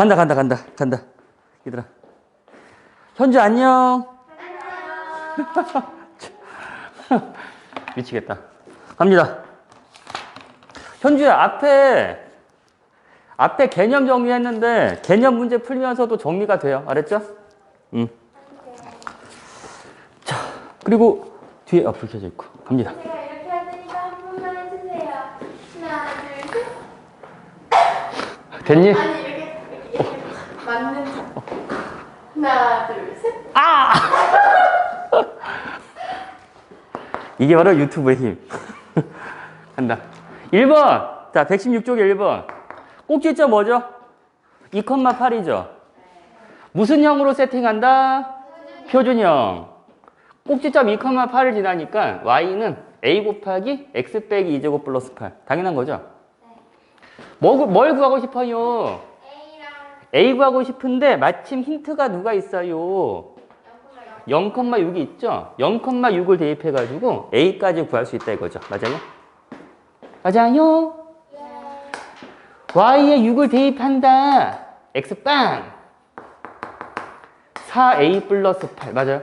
간다 간다 간다 간다. 얘들아. 현주 안녕. 미치겠다. 갑니다. 현주야 앞에 앞에 개념 정리했는데 개념 문제 풀면서도 정리가 돼요. 알았죠? 음. 자 그리고 뒤에 앞불 켜져 있고. 갑니다. 됐니? 아니 이렇게 이렇게, 이렇게 맞는 척. 하나, 둘, 셋. 이게 바로 유튜브의 힘. 간다. 1번. 자, 116쪽에 1번. 꼭지점 뭐죠? 2,8이죠. 무슨 형으로 세팅한다? 표준형. 꼭지점 2,8을 지나니까 y는 a 곱하기 x 빼기 2제곱 플러스 8. 당연한 거죠? 뭐, 구- 뭘 구하고 싶어요? A 구하고 싶은데 마침 힌트가 누가 있어요? 0,6이 있죠? 0,6을 대입해가지고 A까지 구할 수 있다 이거죠. 맞아요? 맞아요? Y에 6을 대입한다. X빵. 4A 플러스 8. 맞아요?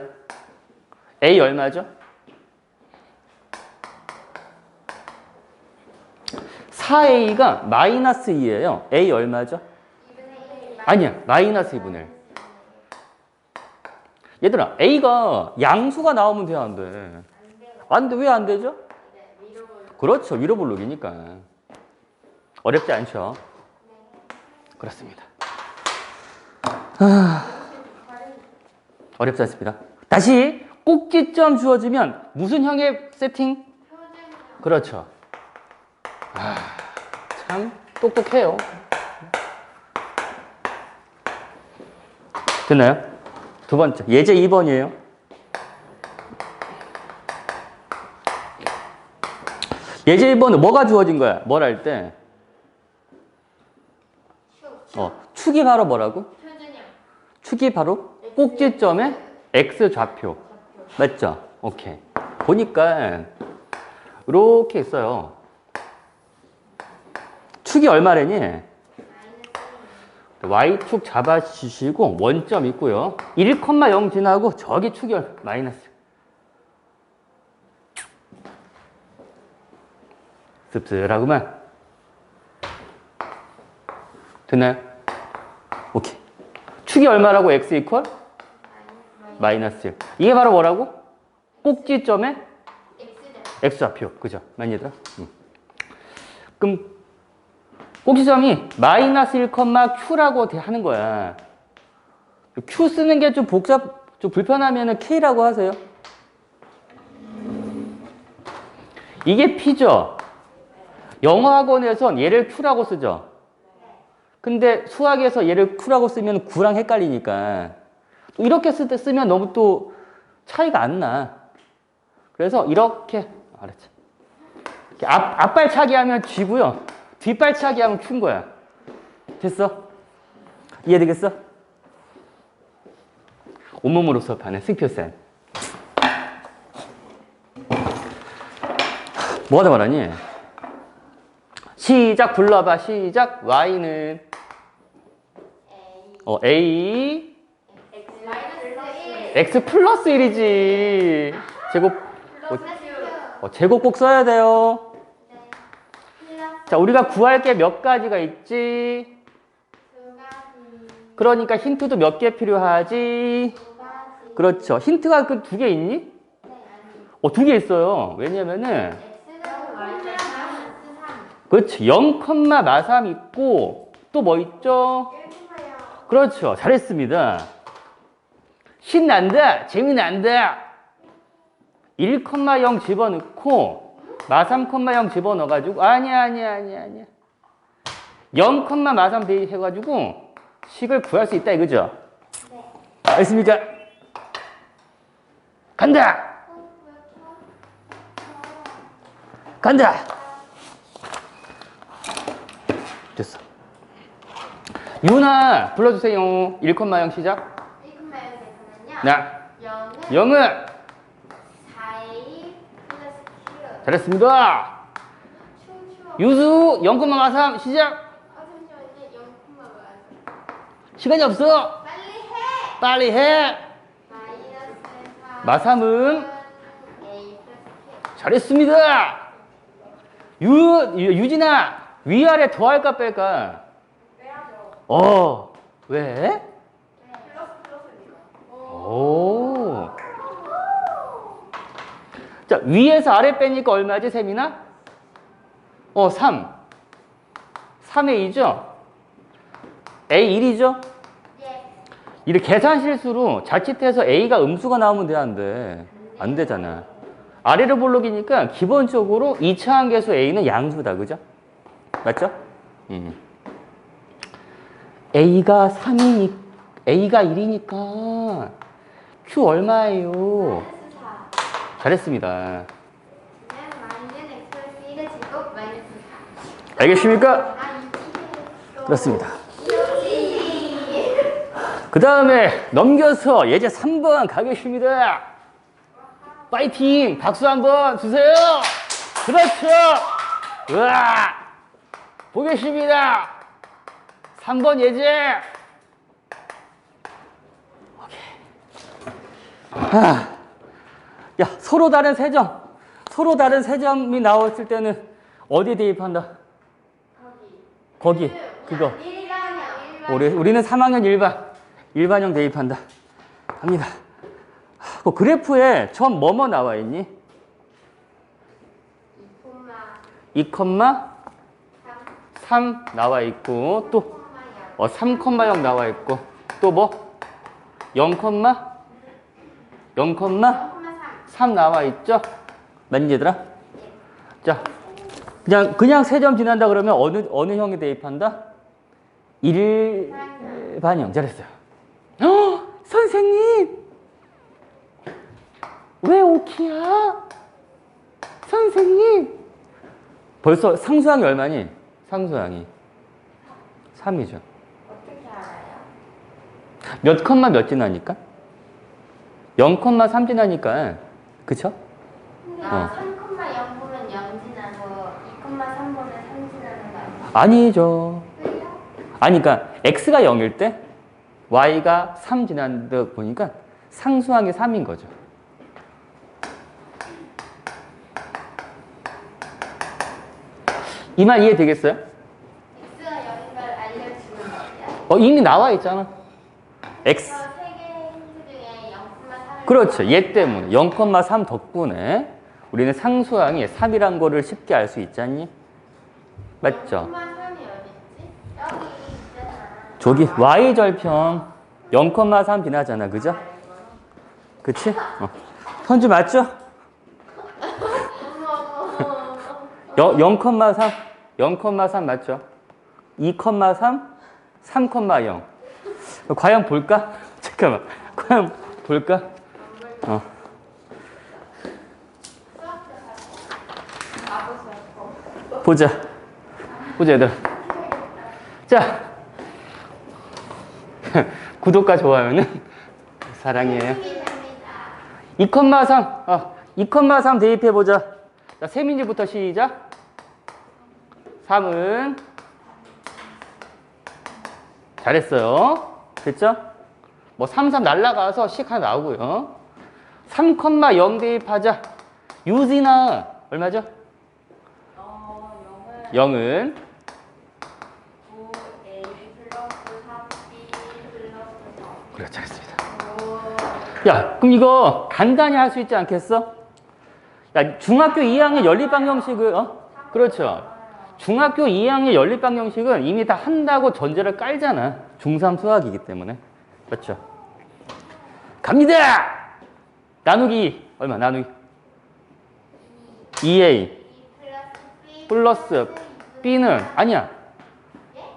A 얼마죠? 4A가 마이너스 2예요. A 얼마죠? 아니야. 마이너스 2분의 1. 얘들아, A가 양수가 나오면 돼야 안 돼? 안 돼. 왜 안 되죠? 그렇죠. 위로 볼록이니까. 어렵지 않죠? 그렇습니다. 아, 어렵지 않습니다. 다시 꼭지점 주어지면 무슨 형의 세팅? 그렇죠. 아, 참 똑똑해요. 됐나요? 두 번째. 예제 2번이에요. 예제 1번은 뭐가 주어진 거야? 뭘 할 때? 어, 축이 바로 뭐라고? 축이 바로 꼭지점의 x 좌표. 맞죠? 오케이. 보니까 이렇게 있어요. 축이 얼마래니? Y축 잡아주시고 원점 있고요. 1,0 지나고 저기 얼- 마이너스. 씁쓸하구만. 됐나요? 오케이. 축이 얼마라고 x 이퀄? 마이너스 1. 이게 바로 뭐라고? 꼭지점의 X대. x좌표. 그죠? 얘들아? 음. 그럼 꼭지점이 마이너스 1,q라고 하는 거야. q 쓰는 게 좀 복잡, 좀 불편하면 k라고 하세요. 이게 p죠? 영어 학원에선 얘를 q라고 쓰죠? 근데 수학에서 얘를 q라고 쓰면 9랑 헷갈리니까 또 이렇게 쓸 때 쓰면 너무 또 차이가 안 나. 그래서 이렇게? 이렇게 앞, 앞발 차기 하면 쥐고요. 뒷발차기 하면 큐인 거야. 됐어? 이해되겠어? 온몸으로 수업하는 승표쌤. 뭐 하다 말하니? 시작 불러봐. 시작. Y는 어, A X 마이너스 1. X 플러스 1이지. 제곱 플러스 어, 제곱 꼭 써야 돼요. 자, 우리가 구할 게 몇 가지가 있지? 그러니까 힌트도 몇 개 필요하지? 그렇죠. 힌트가 그 두 개 있니? 어, 두 개 있어요. 왜냐면은, X는 마이너스 3. 그렇지. 0, 마삼 있고, 또 뭐 있죠? 1,0. 그렇죠. 잘했습니다. 신난다. 재미난다. 1,0 집어넣고, 마3,0 집어넣어가지고, 아니야, 아니야, 아니야, 아니야. 0, 마삼 대입해가지고, 식을 구할 수 있다, 이거죠? 알겠습니까? 간다! 간다! 됐어. 유나, 불러주세요. 1,0 시작. 1,0에서는요. 나, 0은 영은 4A 플러스 Q. 잘했습니다. 유수 0,43 시작. 아, 잠시만요. 0,4. 시간이 없어. 빨리 해. 빨리 해. 마삼은 4 A 플러스 잘했습니다. 유, 유 유 진아 위아래 더할까 뺄까? 빼야죠. 어 왜? 플러스 플러스니까. 오. 자 위에서 아래 빼니까 얼마지 세민아? 어 3. 3의 2죠? A 1이죠? 예. 이렇게 계산 실수로 자칫해서 A가 음수가 나오면 돼? 안 되잖아. 아래로 볼록이니까 기본적으로 2차 한계수 A는 양수다, 그죠? 맞죠? 음. A가 3이니, A가 1이니까 Q 얼마예요? 마이너스 4. 잘했습니다. 그냥 마이너스 X 플러스 1의 제곱 마이너스 4. 알겠습니까? 그렇습니다. 그 다음에 넘겨서 예제 3번 가겠습니다. 파이팅! 박수 한번 주세요! 그렇죠! 우와! 보겠습니다! 3번 예제! 오케이. 아, 야, 서로 다른 세 점. 서로 다른 세 점이 나왔을 때는 어디에 대입한다? 거기. 그거. 우리, 우리는 3학년 일반, 일반형 대입한다. 갑니다. 그 그래프에 처음 뭐뭐 나와 있니? 코마 2, 3 3 나와 있고, 또. 어, 3, 0 나와 있고, 또 뭐? 0, 0, 0, 코마 3. 3 나와 있죠? 맞니, 얘들아? 자, 그냥, 그냥 세 점 지난다 그러면 어느, 어느 형에 대입한다? 일반형. 잘했어요. 어, 선생님! 왜 오키야? 선생님! 벌써 상수항이 얼마니? 상수항이. 3이죠. 어떻게 알아요? 몇 컴마 몇 지나니까? 0컴마 3 지나니까. 그쵸? 아, 3,0 보면 0 지나고 2,3 보면 3 지나는 거 아니야? 아니죠. 아니, 그러니까 x가 0일 때 y가 3 지난다 보니까 상수항이 3인 거죠. 이 말 이해되겠어요? X가 0인 걸 알려주는 거예요? 어, 이미 나와 있잖아. x. 그래서 세개 힌트 중에 0,3을 그렇죠. 얘 때문에 0,3 덕분에 우리는 상수항이 3이란 거를 쉽게 알 수 있잖니? 맞죠? 0,3이 어딨지? 여기 있잖아. 저기 y 절편 0,3 비나잖아. 그죠? 그치? 어. 현주 맞죠? 어머, 0,3 0,3 맞죠? 2,3 3,0 과연 볼까? 잠깐만. 과연 볼까? 어. 보자. 보자, 얘들. 자. 구독과 좋아요는 사랑이에요. 2,3. 어, 2,3 대입해 보자. 자, 세민이부터 시작. 3은 잘했어요. 됐죠? 뭐 3, 3 날라가서 식 하나 나오고요. 3,0 대입하자. 유진아 얼마죠? 어, 0은 9A 플러스 3B 플러스 4. 그래 잘했습니다. 오. 야, 그럼 이거 간단히 할 수 있지 않겠어? 야, 중학교 2학년 연립방정식을 어? 그렇죠. 중학교 2학년 연립방정식은 이미 다 한다고 전제를 깔잖아. 중3 수학이기 때문에. 그렇죠. 갑니다! 나누기 얼마? 나누기 2a 플러스 b는 아니야.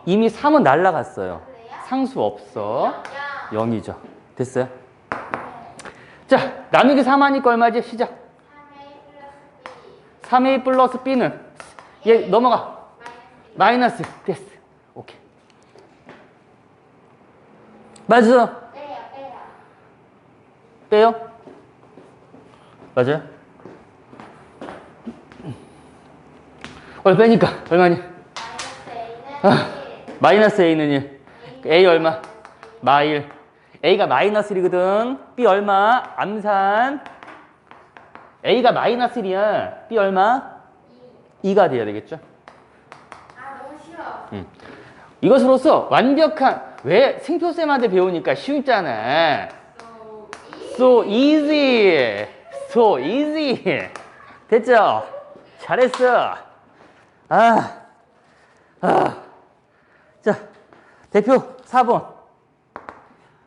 이미 3은 날라갔어요. 상수 없어. 0이죠. 됐어요? 자, 나누기 3 하니까 얼마지? 시작. 3a 플러스 b는 얘 넘어가. 마이너스. 됐어. 오케이. 맞아. 빼요, 빼요. 빼요? 맞아요? 얼 빼니까 얼마니? 마이너스 A는 아, 마이너스 a는 1. a 얼마? 마일. A가 마이너스 1이거든. B 얼마? 암산. A가 마이너스 1이야. B 얼마? 2 가 돼야 되겠죠? 아 너무 싫어. 음. 이것으로써 완벽한 왜 승표쌤한테 배우니까 쉽잖아. So easy. So easy. 됐죠? 잘했어. 아. 아. 자, 대표 4번.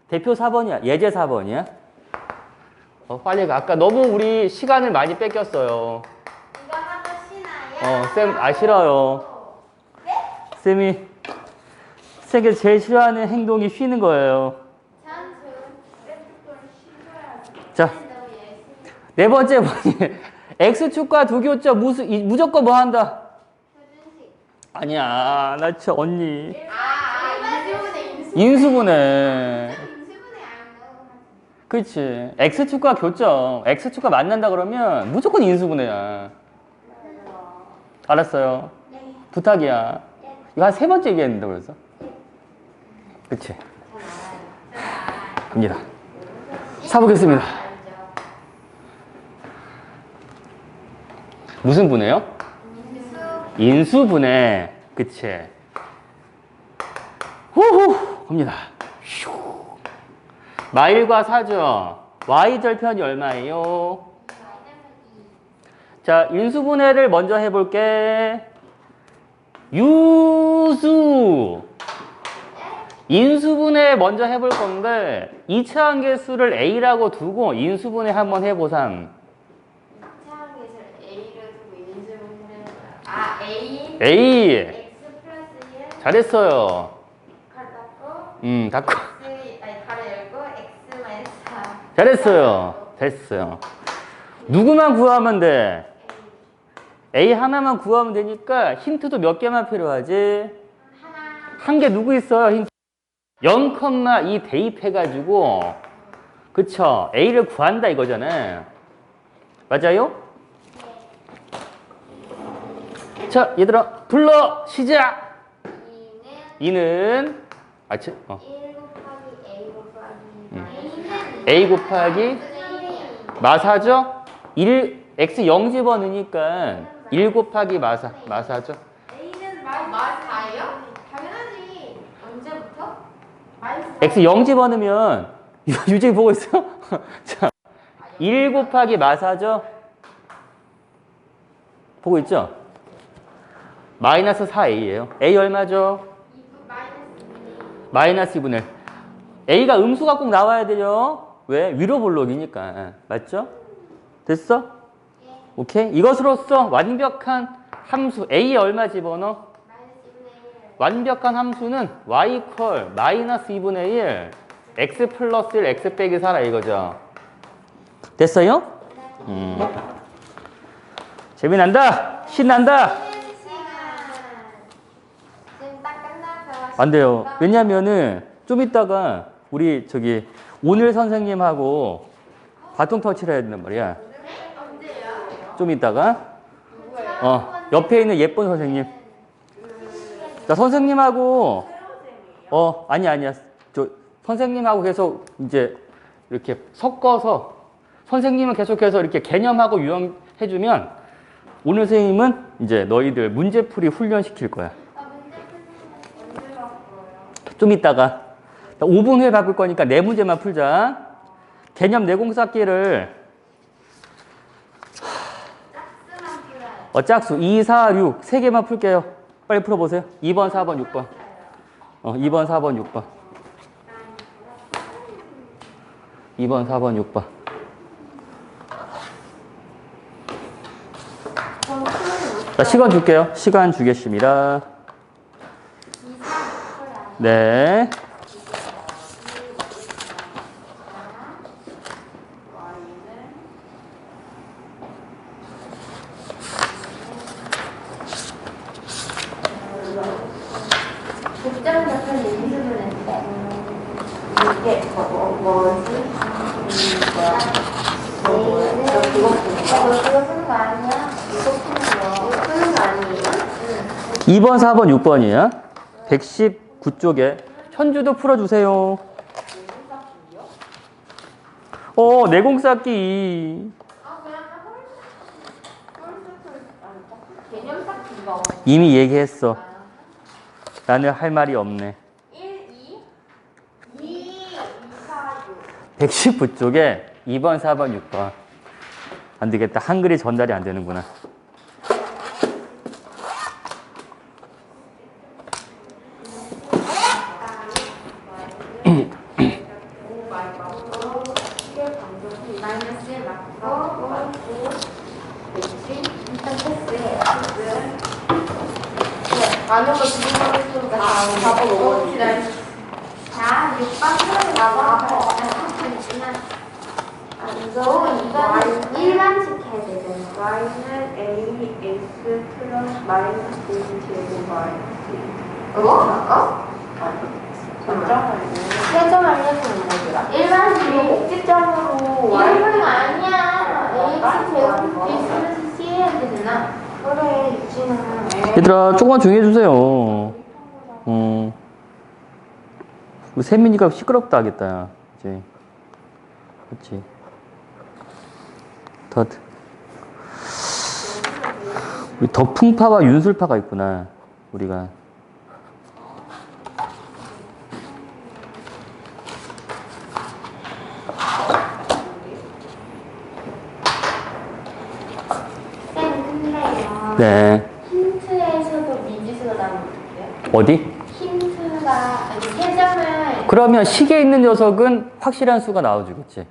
대표 4번이야. 예제 4번이야. 어, 빨리 가. 아까 너무 우리 시간을 많이 뺏겼어요. 이거 하고 쉬나요? 어, 쌤, 아, 싫어요. 쌤이 세계 제일 싫어하는 행동이 쉬는 거예요. 자. 네 번째 뭐니? X축과 두 교점 무수, 이- 무조건 뭐 한다? 아니야, 나 진짜 언니. 아, 인수분해 인수. 인수분해. 넣어. 그렇지. X축과 교점. X축과 만난다 그러면 무조건 인수분해야. 알았어요. 네. 부탁이야. 이거 한 세 번째 얘기했는데 그래서. 그치. 갑니다. 사보겠습니다. 무슨 분해요? 인수 분해. 그치. 후후. 갑니다. 슈. 마일과 사죠. y 절편이 얼마예요? 자, 인수분해를 먼저 해볼게. 유수. 인수분해 먼저 해볼 건데, 2차 개수를 A라고 두고 인수분해 한번 해보삼. 차항에서 A를 두고 인수분해를 아 A A. X 플러스 1 잘했어요. 음, 닫고. X 아니 가로 열고 X 마이너스 4 잘했어요. 됐어요. 누구만 구하면 돼? A 하나만 구하면 되니까 힌트도 몇 개만 필요하지? 한 개 누구 있어요? 힌트. 0,2 대입해가지고, 그쵸? A를 구한다 이거잖아. 맞아요? 자, 얘들아, 불러! 시작! 2는 2는, 아, 치, 어. 1 곱하기 A 곱하기 음. A 곱하기 마사죠? 1, x 0 집어넣으니까 1 곱하기 마사, 마사죠? A는 4예요? 당연하지 언제부터? x 0 집어넣으면, 유지 보고 있어? 자, 1 곱하기 마사죠? 보고 있죠? 마이너스 4a예요. a 얼마죠? 2분 마이너스 마이너스 2분의 1. a가 음수가 꼭 나와야 돼요. 왜? 위로 볼록이니까. 맞죠? 됐어? 오케이? 이것으로써 완벽한 함수 a 얼마 집어넣어? 마이너스 2분의 1 완벽한 함수는 y 콜 마이너스 2분의 1 x 플러스 1 x 빼기 4라 이거죠. 됐어요? 음. 재미난다. 신난다. 시간 지금 딱 끝나서 안 돼요. 왜냐면은 좀 이따가 우리 저기 오늘 선생님하고 바통 터치를 해야 된단 말이야. 좀 이따가 어 옆에 있는 예쁜 선생님. 자 선생님하고 어 아니 아니야 저 선생님하고 계속 이제 이렇게 섞어서 선생님은 계속해서 이렇게 개념하고 유형해주면 오늘 선생님은 이제 너희들 문제풀이 훈련시킬 거야. 좀 이따가 5분 후에 바꿀 거니까 네 문제만 풀자. 개념 내공 쌓기를 어 짝수 2, 4, 6세 개만 풀게요. 빨리 풀어보세요. 2번, 4번, 6번. 어 2번, 4번, 6번. 2번, 4번, 6번. 저는 풀어요 자 시간 줄게요. 시간 주겠습니다. 2, 3 풀어요 네. 2번, 4번, 6번이에요. 9쪽에 현주도 풀어주세요. 어, 내공 쌓기. 이미 얘기했어. 나는 할 말이 없네. 119쪽에 2번, 4번, 6번. 안 되겠다. 한글이 전달이 안 되는구나. 마이너스 1 맞고 110 일단 패스해 많은 거 지금 하겠으니까 다 4번 5번 자 6번 틀어서 나와 너 이거는 일반식 해야 되잖아 y는 a x 플러스 마이너스 2 제곱 y 어? 어? 전장을 세점 알려주는 거더라 일반식 꼭지점으로 이런 거 아니야 AX 제곱 있으면서 C 해야 되잖아 그래 유진아 얘들아, 조금만 조용히 해주세요. 어. 우리 세민이가 시끄럽다 하겠다, 야. 이제. 그치. 덧. 우리 덕풍파와 윤술파가 있구나, 우리가. 쌤 근데요 네. 힌트에서도 미지수가 나오면 어떡해요? 어디? 힌트가 아니 세 점을 그러면 식에 있는 녀석은 확실한 수가 나와주겠지.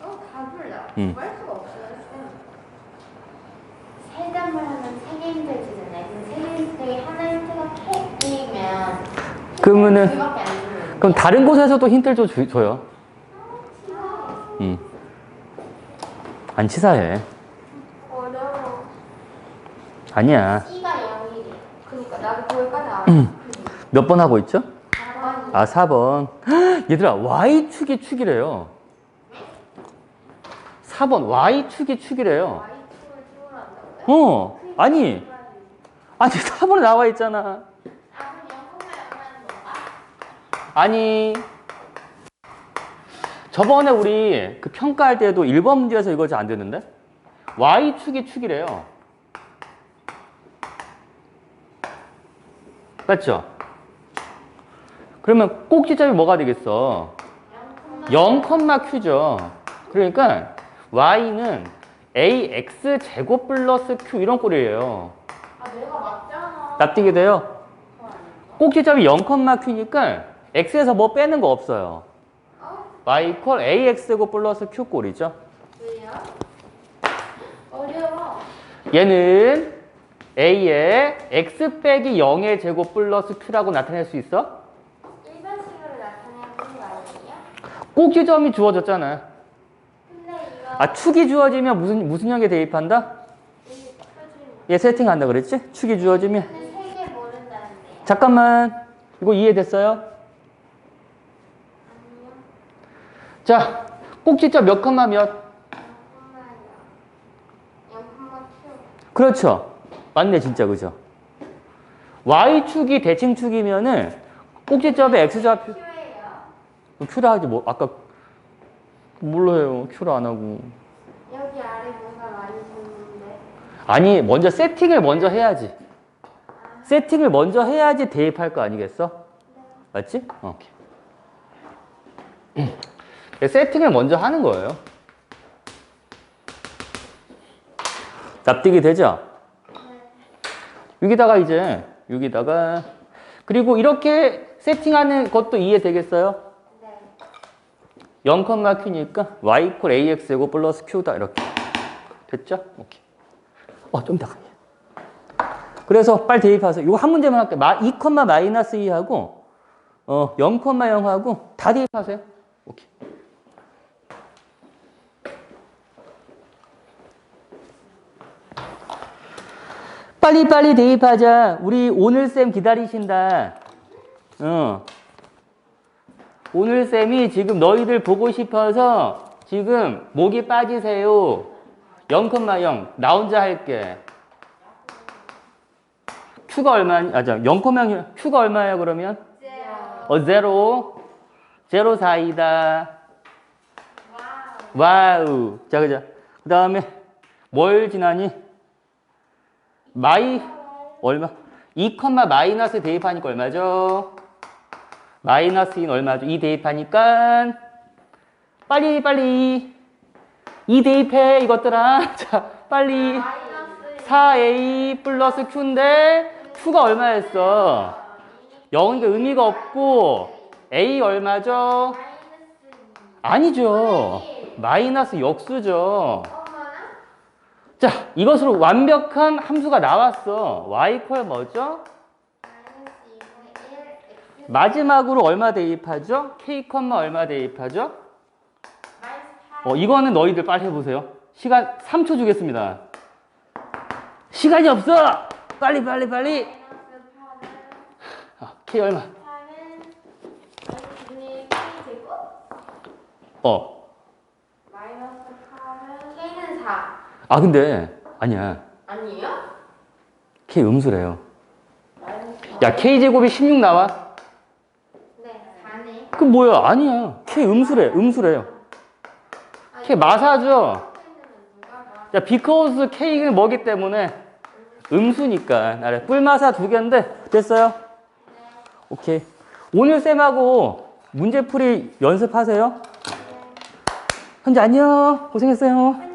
어 답을 나 음. 구할 수가 없어요 쌤. 세 점을 하면 세 개 힌트를 주잖아요 그럼 세개 힌트 중에 하나 힌트가 K이면 그러면은, 그밖에 안 주는 그럼 다른 곳에서도 힌트를 좀 주- 줘요. 음. 안 치사해. 아니야. C가 0이래 그러니까 나도 거기까지 알아 몇 번 하고 있죠? 아, 아, 4번. 얘들아, Y축이 축이래요. 4번, Y축이 축이래요. Y축을 축으로 한다고요? 어, 아니, 아니, 4번에 나와 있잖아. 아 그럼 0,0 하는 건가? 아니, 저번에 우리 그 평가할 때도 1번 문제에서 이거 잘 안 됐는데? Y축이 축이래요. 맞죠? 그러면 꼭지점이 뭐가 되겠어? 0, Q죠. 그러니까 Y는 AX 제곱 플러스 Q 이런 꼴이에요. 아 내가 맞잖아 납득이 돼요? 꼭지점이 0, Q니까 X에서 뭐 빼는 거 없어요. 어? Y 이퀄 AX 제곱 플러스 Q 꼴이죠. 왜요? 어려워 얘는 A의 X 빼기 0의 제곱 플러스 Q라고 나타낼 수 있어? 일반식으로 나타내는 거 아니에요? 꼭지점이 주어졌잖아. 근데 이거 아, 축이 주어지면 무슨, 무슨 형에 대입한다? 이 표준 얘 세팅한다 그랬지? 축이 주어지면. 근데 세개 모른다는데요? 잠깐만. 이거 이해됐어요? 아니요 자, 꼭지점 몇 컴마 몇? 0,0 Q 그렇죠. 맞네, 진짜, 그죠? Y축이 대칭축이면은 꼭지점에 X좌표, Q예요 Q라 하지, 뭐, 아까, 몰라요. Q라 안 하고. 여기 아래 뭔가 많이 줬는데 아니, 먼저 세팅을 먼저 해야지. 세팅을 먼저 해야지 대입할 거 아니겠어? 맞지? 어, 오케이. 세팅을 먼저 하는 거예요. 납득이 되죠? 여기다가 이제, 여기다가, 그리고 이렇게 세팅하는 것도 이해되겠어요? 네 0, Q니까 y 이퀄 ax 제곱 플러스 q다 이렇게 됐죠? 오케이. 어, 좀 더. 그래서 빨리 대입하세요. 이거 한 문제만 할게요. 마, 2, 마이너스 2하고 어, 0, 0하고 다 대입하세요. 오케이. 빨리빨리 대입하자. 우리 오늘 쌤 기다리신다. 어. 오늘 쌤이 지금 너희들 보고 싶어서 지금 목이 빠지세요. 0,0 나 혼자 할게. Q가 얼마냐? 아, 자, 0,0 Q가 얼마야 그러면? 제로 어, 제로. 제로 사이다. 와 와우. 자, 그죠? 그 다음에 뭘 지나니? 마이, 얼마? 2, 마이너스 대입하니까 얼마죠? 마이너스 2는 얼마죠? 2 대입하니까 빨리 빨리 2 대입해 이것들아 자 빨리 마이너스 4a 플러스 q인데 q가 얼마였어? 0이니까 의미가 없고 a 얼마죠? 아니죠 마이너스 역수죠 자 이것으로 완벽한 함수가 나왔어 y 이퀄 뭐죠? 마이너스 2분의 1 x 마지막으로 얼마 대입하죠? k, 얼마 대입하죠? 마이너스 8 어, 이거는 너희들 빨리 해보세요. 시간 3초 주겠습니다. 시간이 없어! 빨리, 빨리, 빨리! 마이너스 8은 아, K 얼마? 3은 마이너스 2분의 k 제곱 어. 마이너스 8은 k는 4 아, 근데, 아니야. 아니에요? K 음수래요. 야, K제곱이 16 나와? 네 4네 그 뭐야? 아니야. K 음수래, 음수래요. K 마사죠? 자, because K는 뭐기 때문에 음수니까. 나래 뿔마사 두 개인데, 됐어요? 오케이. 오늘 쌤하고 문제풀이 연습하세요. 현재 안녕. 고생했어요.